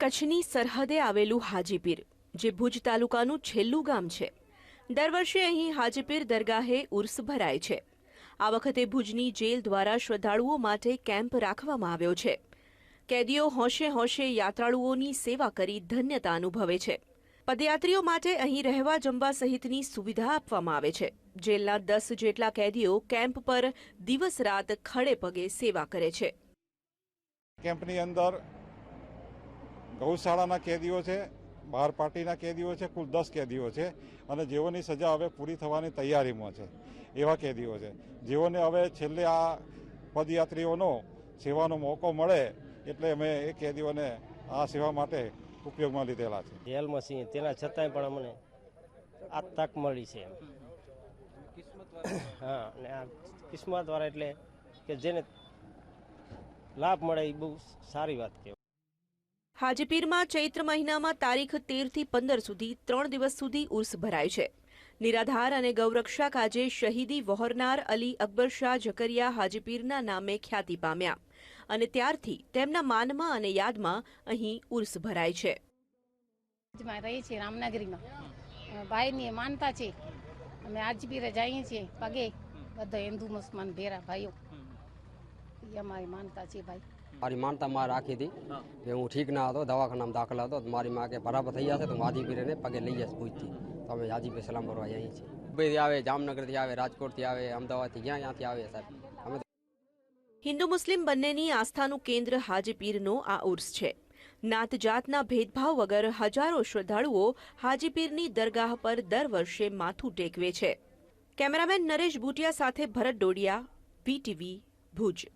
કચ્છની સરહદે આવેલું હાજીપીર, જે ભુજ તાલુકાનું છેલ્લું ગામ છે. દર વર્ષે અહીં હાજીપીર દરગાહે ઉર્સ ભરાય છે. આ વખતે ભુજની જેલ દ્વારા શ્રદ્ધાળુઓ માટે કેમ્પ રાખવામાં આવ્યો છે. કેદીઓ હોંશે હોંશે યાત્રાળુઓની સેવા કરી ધન્યતા અનુભવે છે. પદયાત્રીઓ માટે અહીં રહેવા જમવા સહિતની સુવિધા આપવામાં આવે છે. જેલના દસ જેટલા કેદીઓ કેમ્પ પર દિવસ રાત ખડે પગે સેવા કરે છે. કેમ્પની અંદર ગૌશાળાના કેદીઓ છે, બહાર પાર્ટીના કેદીઓ છે, કુલ દસ કેદીઓ છે અને જેઓની સજા હવે પૂરી થવાની તૈયારીમાં છે, એવા કેદીઓ છે. જેઓને હવે છેલ્લે આ પદયાત્રીઓનો સેવાનો મોકો મળે એટલે અમે એ કેદીઓને આ સેવા માટે ઉપયોગમાં લીધેલા છે. જેલમાં છીએ, તેના છતાંય પણ અમને આ તક મળી છે હા, અને આ કિસ્મત વાળા એટલે કે જેને લાભ મળે એ બહુ સારી વાત કહેવાય. હાજીપીરમાં ચૈત્ર મહિનામાં તારીખ તેરથી પંદર સુધી ત્રણ દિવસ સુધી ઉર્સ ભરાય છે. નિરાધાર અને ગૌરક્ષા કાજે શહીદી વહોરનાર અલી અકબર શાહ ઝકરિયા હાજીપીરના નામે ખ્યાતિ પામ્યા અને ત્યારથી તેમના માનમાં અને યાદમાં અહીં ઉર્સ ભરાય છે. રહીએ છીએ રામનગરીમાં. ભાઈ ભાઈની માનતા છે. અમે હાજીપીરે જઈએ છીએ પગે. બધા હિન્દુ મુસલમાન ભેરા ભાઈઓ. એ અમારી માનતા છે ભાઈ. મારી માનતા માર રાખી હતી કે હું ઠીક ના હતો દવાખાનામાં દાખલ હતો મારી માં કે બરાબર થઈ જશે તો હું હાજીપીરને પગે લઈ જઈશ પૂછતી તો અમે હાજીપીર સલામ ભરવા જઈએ છીએ. મુંબઈથી આવે જામનગરથી આવે રાજકોટથી આવે અમદાવાદથી જ્યાં ત્યાંથી આવે સાહેબ. અમે હિન્દુ મુસ્લિમ બંનેની આસ્થાનું કેન્દ્ર હાજીપીરનો આ ઉર્સ છે. નાત જાતના ભેદભાવ વગર હજારો શ્રદ્ધાળુઓ હાજીપીરની દરગાહ પર દર વર્ષે માથું ટેકવે છે. કેમેરામેન નરેશ ભૂટિયા સાથે ભરત ડોડિયા વીટીવી ભુજ.